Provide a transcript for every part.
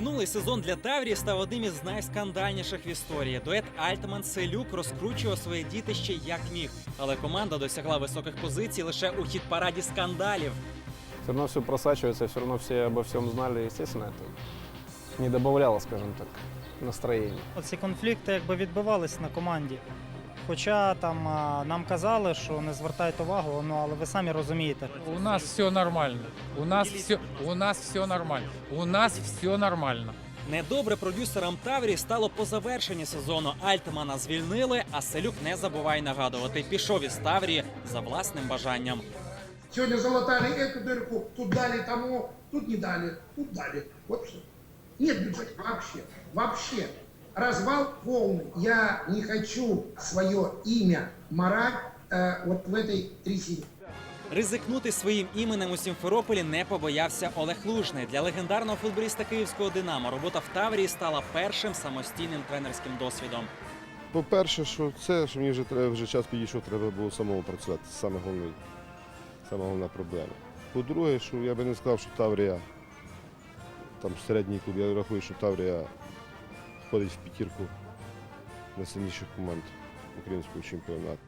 Минулий сезон для Таврії став одним із найскандальніших в історії. Дует Альтман Селюк розкручував своє дітище як міг, але команда досягла високих позицій лише у хіт параді скандалів. Все равно все просачивается, все равно все обо всем знали. Естественно, это не добавляло, скажем так, настроения. Ці конфлікти якби відбивались на команді. Хоча там нам казали, що не звертайте увагу, ну але ви самі розумієте. У нас все нормально. У нас все, у нас все нормально. У нас все нормально. Недобре продюсерам Таврії стало по завершенні сезону. Альтмана звільнили, а Селюк не забувай нагадувати. Пішов із Таврії за власним бажанням. Сегодня залатали эту дырку, тут дали тому, тут не дали, тут дали. Вот все. Нет бюджета вообще. Вообще Развал полный. Я не хочу свое имя морать э, вот в этой трясине. Ризикнути своїм іменем у Сімферополі не побоявся Олег Лужний. Для легендарного футболіста київського Динамо робота в Таврії стала першим самостійним тренерським досвідом. По-перше, що це, що мені вже треба вже час підійшов, треба було самому працювати. Це саме головне, саме головна проблема. По-друге, що я би не сказав, що Таврія там середній клуб, я рахую, що Таврія входить в п'ятірку найсильніших команд українського чемпіонату.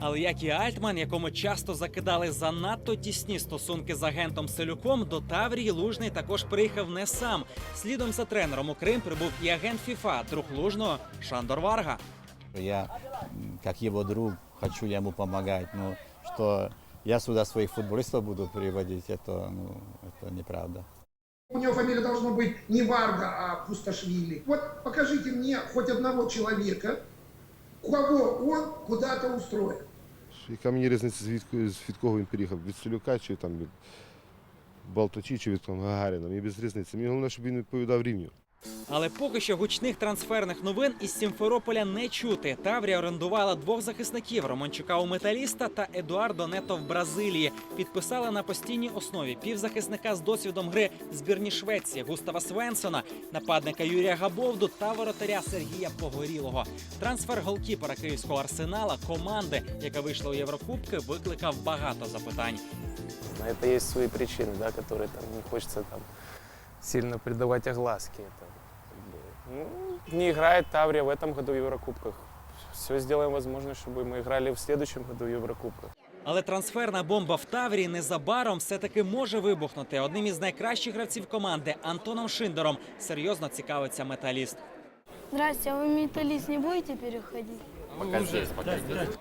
Але як і Альтман, якому часто закидали занадто тісні стосунки з агентом Селюком, до Таврії Лужний також приїхав не сам. Слідом за тренером у Крим прибув і агент ФІФА, друг Лужного Шандор Варга. Я, как его друг, хочу ему помогать, но что я сюда своих футболистов буду приводить, это, ну, неправда. У него фамилия должна быть не Варга, а Пустошвили. Вот покажите мне хоть одного человека, кого он куда-то устроил. Яка мені різниця, звідки від кого він приїхав? Від Солюка чи там від Балточі чи від Гагаріна? Мені без різниці. Мені головне, щоб він відповідав рівню. Але поки що гучних трансферних новин із Сімферополя не чути. Таврія орендувала двох захисників Романчука у металіста та Едуардо Нето в Бразилії. Підписала на постійній основі півзахисника з досвідом гри збірні Швеції Густава Свенсона, нападника Юрія Габовду та воротаря Сергія Погорілого. Трансфер голкіпера київського арсенала команди, яка вийшла у Єврокубки, викликав багато запитань. На это есть свои причины, да, которые там не хочется там сильно придавать огласки. Это, как бы, ну, не играет Таврия в этом году в Еврокубках. Все сделаем возможное, чтобы мы играли в следующем году в Еврокубках. Але трансферна бомба в Таврії незабаром все-таки може вибухнути. Одним із найкращих гравців команди Антоном Шиндером серйозно цікавиться металіст. Здрасте, а вы в металлист не будете переходить?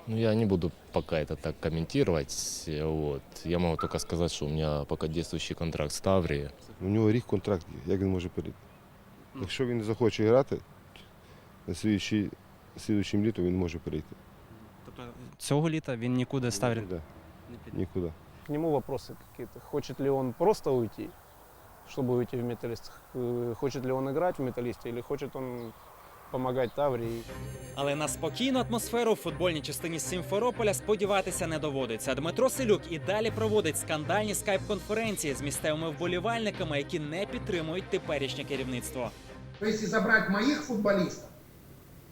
Ну, я не буду пока это так комментировать. Вот. Я могу только сказать, что у меня пока действующий контракт с Таврией. У нього рік контракт, як він може перейти? Якщо він не захоче грати, на слідуючий, слідуючим літом він може перейти. Тобто цього літа він нікуди ставить. Нікуди. Нікуди. К нему вопросы какие-то. Хочет ли он просто уйти, чтобы уйти в металлист? Э, Хочет ли он играть в металлисте или хочет он помогать Таврии? Але на спокійну атмосферу в футбольній частині Сімферополя сподіватися не доводиться. Дмитро Селюк і далі проводить скандальні скайп-конференції з місцевими вболівальниками, які не підтримують теперішнє керівництво. Если забрать моих футболистов,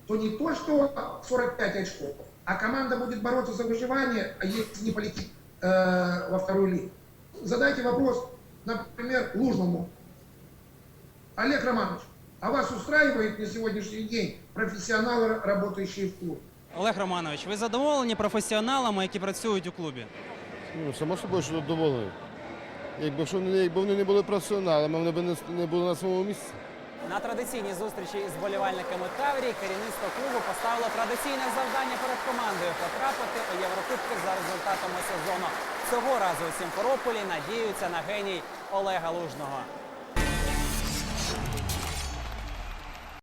то не то, что 45 очков, а команда будет бороться за выживание, а если не полетит э, во вторую лигу. Задайте вопрос, например, Лужному. Олег Романович, а вас устраивает на сегодняшний день профессионалы, работающие в клубе? Олег Романович, ви задоволені професіоналами, які працюють у клубі? Ну, само собою, що задоволений. Якби, що вони, якби вони не були професіоналами, вони б не, не були на своєму місці. На традиційній зустрічі із вболівальниками Таврії керівництво клубу поставило традиційне завдання перед командою потрапити у Єврокубки за результатами сезону. Цього разу у Сімферополі надіються на геній Олега Лужного.